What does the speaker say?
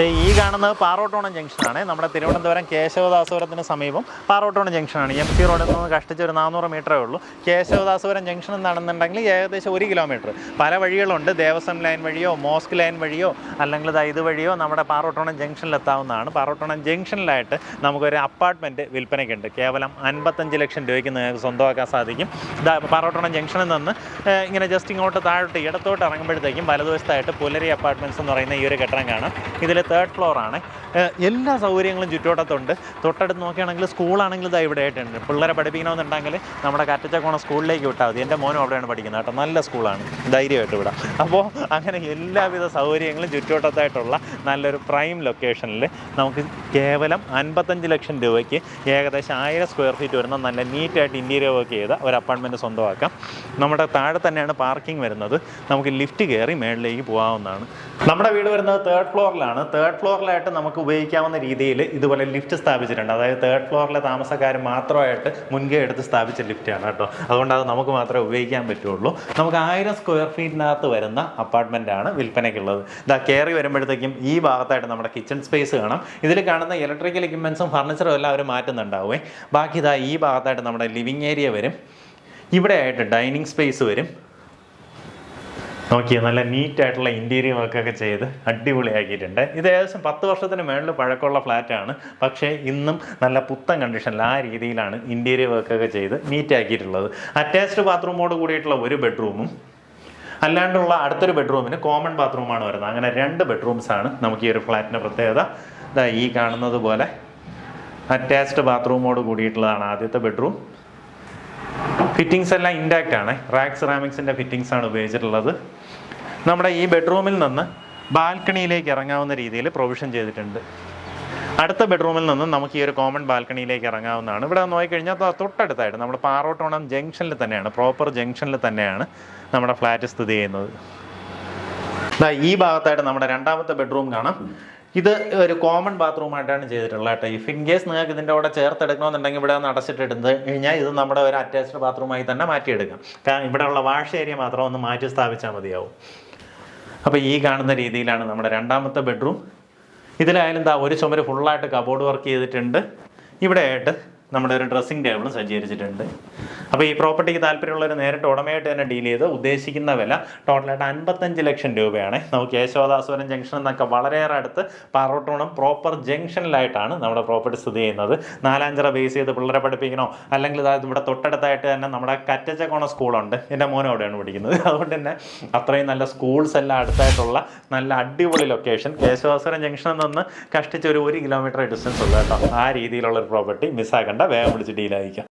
ഈ കാണുന്നത് പാറോട്ടോണം ജംഗ്ഷനാണ്. നമ്മുടെ തിരുവനന്തപുരം കേശവദാസപുരത്തിന് സമീപം പാറോട്ടോണം ജംഗ്ഷനാണ്. എം സി റോഡിൽ നിന്ന് കഷ്ടിച്ച് ഒരു നാനൂറ് മീറ്ററേ ഉള്ളൂ. കേശവദാസപുരം ജംഗ്ഷൻ എന്നാണെന്നുണ്ടെങ്കിൽ ഏകദേശം ഒരു കിലോമീറ്റർ. പല വഴികളുണ്ട്. ദേവസ്വം ലൈൻ വഴിയോ മോസ്ക് ലൈൻ വഴിയോ അല്ലെങ്കിൽ ഇത് വഴിയോ നമ്മുടെ പാറോട്ടോണം ജംഗ്ഷനിൽ എത്താവുന്നതാണ്. പാറോട്ടോണം ജംഗ്ഷനിലായിട്ട് നമുക്കൊരു അപ്പാർട്ട്മെന്റ് വിൽപ്പനയ്ക്കുണ്ട്. കേവലം അൻപത്തഞ്ച് ലക്ഷം രൂപയ്ക്ക് നിങ്ങൾക്ക് സ്വന്തമാക്കാൻ സാധിക്കും. പാറോട്ടോണം ജംഗ്ഷനിൽ നിന്ന് ഇങ്ങനെ ജസ്റ്റ് ഇങ്ങോട്ട് താഴോട്ട് ഇടത്തോട്ട് ഇറങ്ങുമ്പോഴത്തേക്കും വലതുവശത്തായിട്ട് പുലരി അപ്പാർട്ട്മെന്റ്സ് എന്ന് പറയുന്ന ഈ ഒരു കെട്ടിടം കാണാം. ഇതിൽ തേർഡ് ഫ്ലോറാണ് എല്ലാ സൗകര്യങ്ങളും ചുറ്റുവട്ടത്തുണ്ട്. തൊട്ടടുത്ത് നോക്കുകയാണെങ്കിൽ സ്കൂളാണെങ്കിൽ ഇതാ ഇവിടെ ആയിട്ടുണ്ട്. പിള്ളേരെ പഠിപ്പിക്കണമെന്നുണ്ടെങ്കിൽ നമ്മുടെ കറ്റച്ചക്കോണ സ്കൂളിലേക്ക് വിട്ടാൽ മതി. എന്റെ മോനും അവിടെയാണ് പഠിക്കുന്നത് കേട്ടോ. നല്ല സ്കൂളാണ്. ധൈര്യമായിട്ട് വിടാം. അപ്പോൾ അങ്ങനെ എല്ലാവിധ സൗകര്യങ്ങളും ചുറ്റുവട്ടത്തായിട്ടുള്ള നല്ലൊരു പ്രൈം ലൊക്കേഷനിൽ നമുക്ക് കേവലം അൻപത്തഞ്ച് ലക്ഷം രൂപയ്ക്ക് ഏകദേശം ആയിരം സ്ക്വയർ ഫീറ്റ് വരുന്ന നല്ല നീറ്റായിട്ട് ഇന്റീരിയർ വർക്ക് ചെയ്ത ഒരു അപ്പാർട്ട്മെന്റ് സ്വന്തമാക്കാം. നമ്മുടെ താഴെ തന്നെയാണ് പാർക്കിംഗ് വരുന്നത്. നമുക്ക് ലിഫ്റ്റ് കയറി മേളിലേക്ക് പോകാവുന്നതാണ്. നമ്മുടെ വീട് വരുന്നത് തേർഡ് ഫ്ലോറിലാണ് തേർഡ് ഫ്ലോറിലായിട്ട് നമുക്ക് ഉപയോഗിക്കാവുന്ന രീതിയിൽ ഇതുപോലെ ലിഫ്റ്റ് സ്ഥാപിച്ചിട്ടുണ്ട്. അതായത് തേർഡ് ഫ്ലോറിലെ താമസക്കാർ മാത്രമായിട്ട് മുൻകൈ എടുത്ത് സ്ഥാപിച്ച ലിഫ്റ്റാണ് കേട്ടോ. അതുകൊണ്ട് അത് നമുക്ക് മാത്രമേ ഉപയോഗിക്കാൻ പറ്റുള്ളൂ. നമുക്ക് ആയിരം സ്ക്വയർ ഫീറ്റിനകത്ത് വരുന്ന അപ്പാർട്ട്മെന്റ് ആണ് വിൽപ്പനയ്ക്കുള്ളത്. ഇതാ കയറി വരുമ്പോഴത്തേക്കും ഈ ഭാഗത്തായിട്ട് നമ്മുടെ കിച്ചൺ സ്പേസ് കാണാം. ഇതിൽ കാണുന്ന ഇലക്ട്രിക്കൽ എക്യുപ്മെൻസും ഫർണിച്ചറും എല്ലാം അവർ മാറ്റുന്നുണ്ടാവുമേ ബാക്കി ഇതാ ഈ ഭാഗത്തായിട്ട് നമ്മുടെ ലിവിങ് ഏരിയ വരും. ഇവിടെ ആയിട്ട് ഡൈനിങ് സ്പേസ് വരും. നോക്കിയേ നല്ല നീറ്റ് ആയിട്ടുള്ള ഇന്റീരിയർ വർക്കൊക്കെ ചെയ്ത് അടിപൊളിയാക്കിയിട്ടുണ്ട്. ഇത് ഏകദേശം പത്ത് വർഷത്തിന് മേളിൽ പഴക്കമുള്ള ഫ്ലാറ്റാണ് പക്ഷേ ഇന്നും നല്ല പുത്തൻ കണ്ടീഷനിൽ ആ രീതിയിലാണ് ഇന്റീരിയർ വർക്കൊക്കെ ചെയ്ത് നീറ്റ് ആക്കിയിട്ടുള്ളത്. അറ്റാച്ച്ഡ് ബാത്റൂമോട് കൂടിയിട്ടുള്ള ഒരു ബെഡ്റൂമും അല്ലാണ്ടുള്ള അടുത്തൊരു ബെഡ്റൂമിന് കോമൺ ബാത്റൂമാണ് വരുന്നത്. അങ്ങനെ രണ്ട് ബെഡ്റൂംസ് ആണ് നമുക്ക് ഈ ഒരു ഫ്ലാറ്റിന്റെ പ്രത്യേകത. ഇതാ ഈ കാണുന്നത് പോലെ അറ്റാച്ച്ഡ് ബാത്റൂമോട് കൂടിയിട്ടുള്ളതാണ് ആദ്യത്തെ ബെഡ്റൂം ഫിറ്റിങ്സ് എല്ലാം ഇൻഡാക്റ്റ് ആണ്. റാക്സ് സെറാമിക്സിന്റെ ഫിറ്റിങ്സ് ആണ് ഉപയോഗിച്ചിട്ടുള്ളത്. നമ്മുടെ ഈ ബെഡ്റൂമിൽ നിന്ന് ബാൽക്കണിയിലേക്ക് ഇറങ്ങാവുന്ന രീതിയിൽ പ്രൊവിഷൻ ചെയ്തിട്ടുണ്ട്. അടുത്ത ബെഡ്റൂമിൽ നിന്ന് നമുക്ക് ഈ ഒരു കോമൺ ബാൽക്കണിയിലേക്ക് ഇറങ്ങാവുന്നതാണ്. ഇവിടെ നോക്കിക്കഴിഞ്ഞാൽ തൊട്ടടുത്തായിട്ട് നമ്മൾ പാറോട്ടോണം ജംഗ്ഷനിൽ തന്നെയാണ്. പ്രോപ്പർ ജംഗ്ഷനിൽ തന്നെയാണ് നമ്മുടെ ഫ്ലാറ്റ് സ്ഥിതി ചെയ്യുന്നത്. ഈ ഭാഗത്തായിട്ട് നമ്മുടെ രണ്ടാമത്തെ ബെഡ്റൂം കാണാം. ഇത് ഒരു കോമൺ ബാത്റൂമായിട്ടാണ് ചെയ്തിട്ടുള്ളത് കേട്ടോ. ഇഫ് ഇൻ കേസ് നിങ്ങൾക്ക് ഇതിന്റെ കൂടെ ചേർത്തെടുക്കണമെന്നുണ്ടെങ്കിൽ ഇവിടെ ഒന്ന് അടച്ചിട്ടെടുത്ത് കഴിഞ്ഞാൽ ഇത് നമ്മുടെ ഒരു അറ്റാച്ച്ഡ് ബാത്റൂമായി തന്നെ മാറ്റിയെടുക്കാം. കാരണം ഇവിടെയുള്ള വാഷ് ഏരിയ മാത്രം ഒന്ന് മാറ്റി സ്ഥാപിച്ചാൽ മതിയാവും. അപ്പോൾ ഈ കാണുന്ന രീതിയിലാണ് നമ്മുടെ രണ്ടാമത്തെ ബെഡ്റൂം ഇതിലായാലും എന്താ ഒരു ചുമര് ഫുള്ളായിട്ട് കബോർഡ് വർക്ക് ചെയ്തിട്ടുണ്ട്. ഇവിടെ ആയിട്ട് നമ്മുടെ ഒരു ഡ്രസ്സിംഗ് ടേബിളും സജ്ജീകരിച്ചിട്ടുണ്ട്. അപ്പോൾ ഈ പ്രോപ്പർട്ടിക്ക് താല്പര്യമുള്ളവർ നേരിട്ട് ഉടമയായിട്ട് തന്നെ ഡീൽ ചെയ്ത് ഉദ്ദേശിക്കുന്ന വില ടോട്ടലായിട്ട് അൻപത്തഞ്ച് ലക്ഷം രൂപയാണ്. നമുക്ക് യേശോദാസ്വരം ജംഗ്ഷൻ എന്നൊക്കെ വളരെയേറെ അടുത്ത് പാറോട്ടോണം പ്രോപ്പർ ജംഗ്ഷനിലായിട്ടാണ് നമ്മുടെ പ്രോപ്പർട്ടി സ്ഥിതി ചെയ്യുന്നത്. നാലാഞ്ചിറ ബേസ് ചെയ്ത് പിള്ളേരെ പഠിപ്പിക്കണോ? അല്ലെങ്കിൽ ഇവിടെ തൊട്ടടുത്തായിട്ട് തന്നെ നമ്മുടെ കറ്റച്ചക്കോണ സ്കൂളുണ്ട് എന്റെ മോനും അവിടെയാണ് പഠിക്കുന്നത്. അതുകൊണ്ട് തന്നെ അത്രയും നല്ല സ്കൂൾസ് എല്ലാം അടുത്തായിട്ടുള്ള നല്ല അടിപൊളി ലൊക്കേഷൻ കേശവാസുരം ജംഗ്ഷനിൽ നിന്ന് കഷ്ടിച്ച് ഒരു ഒരു കിലോമീറ്റർ ഡിസ്റ്റൻസ് ഉള്ളൂ കേട്ടോ. ആ രീതിയിലുള്ള ഒരു പ്രോപ്പർട്ടി മിസ്സാക്കണ്ട വേഗം വിളിച്ച് ഡീലായിരിക്കാം